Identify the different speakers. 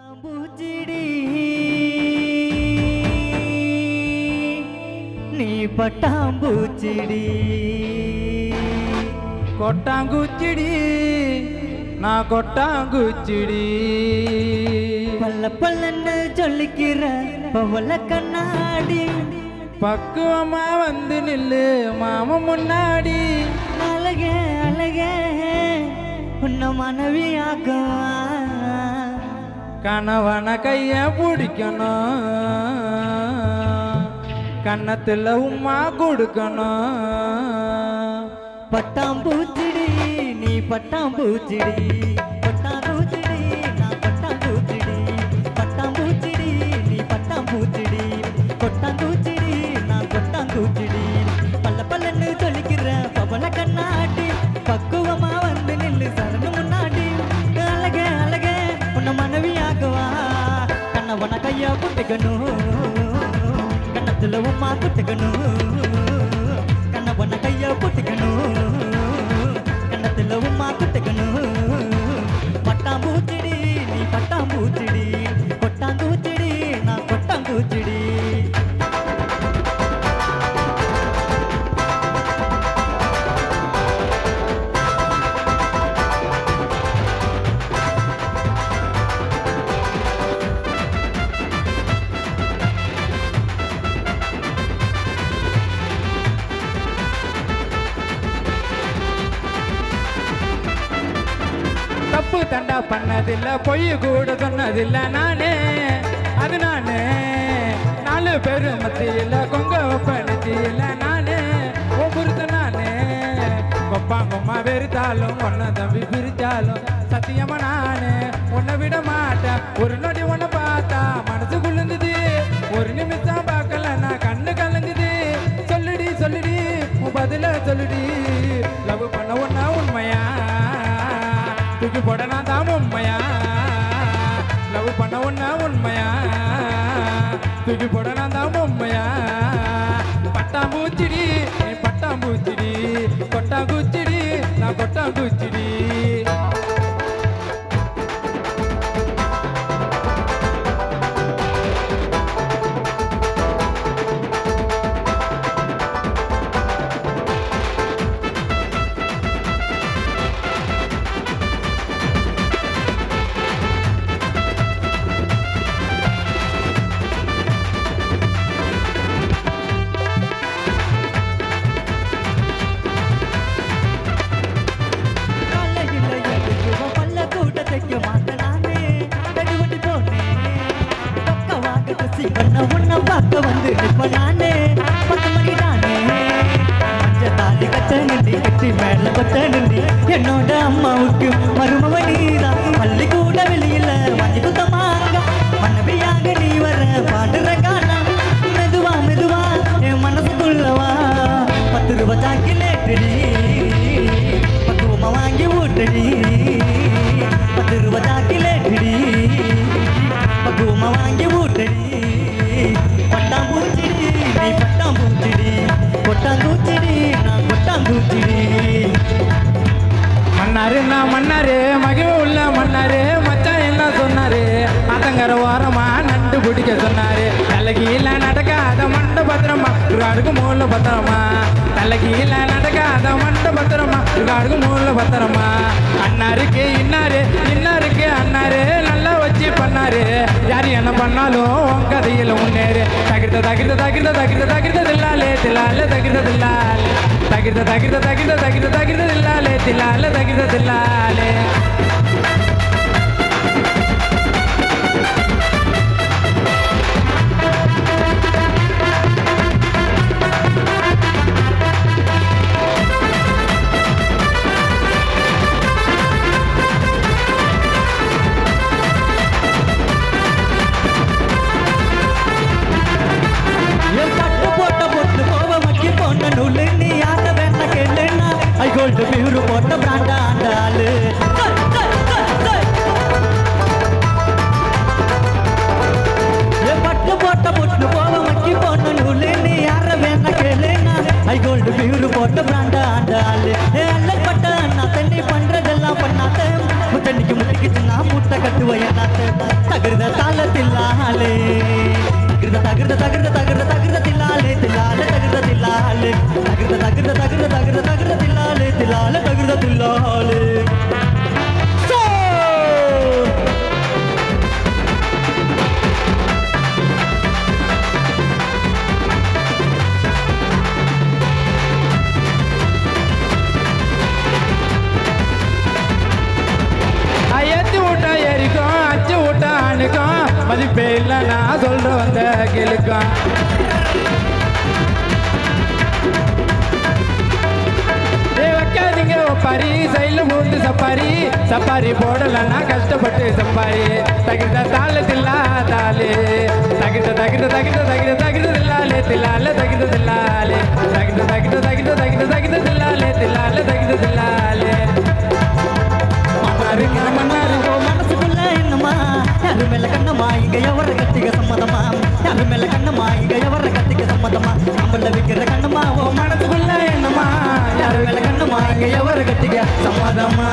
Speaker 1: பட்டாம்பூச்சிடி நீ பட்டாம்பூச்சிடி.
Speaker 2: கொட்டாங்குச்சிடி. நான் கொட்டாங்குச்சிடி.
Speaker 1: பல்ல பல்லன்னு சொல்லிக்கிற பவல கண்ணாடி.
Speaker 2: பக்குவமா வந்து நில்லு மாம முன்னாடி.
Speaker 1: அழகே அழகே உன்ன மனைவி ஆக்குவான்
Speaker 2: கணவன கைய பிடிக்கணும். கன்னத்துல உம்மா கொடுக்கணும்.
Speaker 1: பட்டாம் பூச்சிடி நீ பட்டாம் பூச்சிடி பட்டாம் பூச்சிடி நான் பட்டாம் பூச்சிடி பட்டாம் பூச்சிடி நீ பட்டாம் பூச்சிடி கொட்டாம்பூச்சிடி பூச்சி பட்டாம்பூச்சிடி
Speaker 2: தப்பு தண்டா பண்ணதில்ல பொய் கூட சொன்னதில்ல நானே. அது நானே. நாலு பேரு மத்தியில் கொங்க வைப்பனத்தியில நானே. ஒவ்வொருத்த நானே. கொப்பா கொம்மா வெறுத்தாலும் ஒன்ன தம்பி பிரிச்சாலும் சத்தியமா நானே. உன்னை விட மாட்டேன். ஒரு நொடி உன்னை பார்த்தா மனசு குளிர்ந்தது ஒரு நிமிஷம் பார்க்கல நான் கண்ணு கலங்குது. சொல்லுடி சொல்லுடி உன் பதில சொல்லுடி. லவ் பண்ண ஒன்னா உண்மையா தூக்கி போட நான் தான் உண்மையா? லவ் பண்ண ஒன்னா உண்மையா? தூக்கி போட நான் தான் உண்மையா? பட்டாம்பூச்சிடி நீ பட்டாம்பூச்சிடி கொட்டாங்குச்சிடி நான் கொட்டாங்குச்சிடி
Speaker 1: என்னோட அம்மாவுக்கு மருமவ நீதான் பள்ளி கூட வெளியில மஞ்சள்
Speaker 2: மன்னாரு நான் மன்னாரு மகிழ உள்ள மன்னாரு மச்சான் என்ன சொன்னாரு? ஆத்தங்கர ஓரமா நண்டு பிடிக்க சொன்னாரு. தலைகீழ நடக்காத மண்ட பத்திரமா இருக்காடுக்கு மூல பத்திரமா. தலைகீழ நடக்காத மண்ட பத்திரமா இருக்காடுக்கு மூல பத்திரமா. அண்ணாருக்கு இன்னாரு இன்னாருக்கு அண்ணாரு நல்லா வச்சு பண்ணாரு. யார் என்ன பண்ணாலும் உன் கதையில முன்னேறு. தகிர்த்த தகிர்த்த தகிர்த்த தகிர்த்த தகிர்த்த தில்லாலே தில்லாலே தகிர்த்த தில்லாலே. தகிர்த்த தகிர்த்த தகிர்த்த தகிர்த்த தகிர்த்த தில்லாலே. தில்லாலே தகிர்த்த பியூரு
Speaker 1: போட்ட பிராண்டா ஆண்டாளு பட்டு போட்ட பொட்டு போக மக்கி போன நூலு நீ யார வேணா கேளு ஐ கோல்டு பியூரு போட்ட பிராண்டா ஆண்டாளு அல்லப்பட்ட அண்ணா தண்ணி பண்றதெல்லாம் பண்ணாத்த முத்தண்ணிக்கு முட்டிக்கிச்சு நான் முட்டை கட்டுவையா தகுந்த தாளத்தில்லாலே தகுந்த தகுந்த தகுந்த தகுந்த தகுந்த தில்லாலே தில்லாலே தகுந்த தில்லாலே
Speaker 2: தகுந்த தகுந்த தகுந்த தகுந்த வாய்ப்பே இல்லை நான் சொல்ற வந்த கிழக்கான் சப்பாரி சைடில் மூட்டு சப்பாரி. சப்பாரி போடலன்னா கஷ்டப்பட்டு சப்பாரி. தகிட்ட தாள தில்லா தாலே தகிட்ட தகிட்ட தகிட்ட தகிட்ட தகிட்ட தில்லாலே தில்லால தகிட்ட தில்லாலே தகிட்ட தகிட்ட தகிட்ட தகிட்ட தகிட்ட தில்லாலே தில்லால தகிட்ட
Speaker 1: தில்லா இங்க எவர கத்திக்க சம்மதமா? யாரு மேல கண்ணுமா இங்க எவர கத்திக்க சம்மதமா? நம்மள வைக்கிற கண்ணுமா ஓ
Speaker 2: மனசுக்குள்ள என்னமா
Speaker 1: யாரு மேல கண்ணுமா இங்க எவர கத்திக்க சம்மதமா?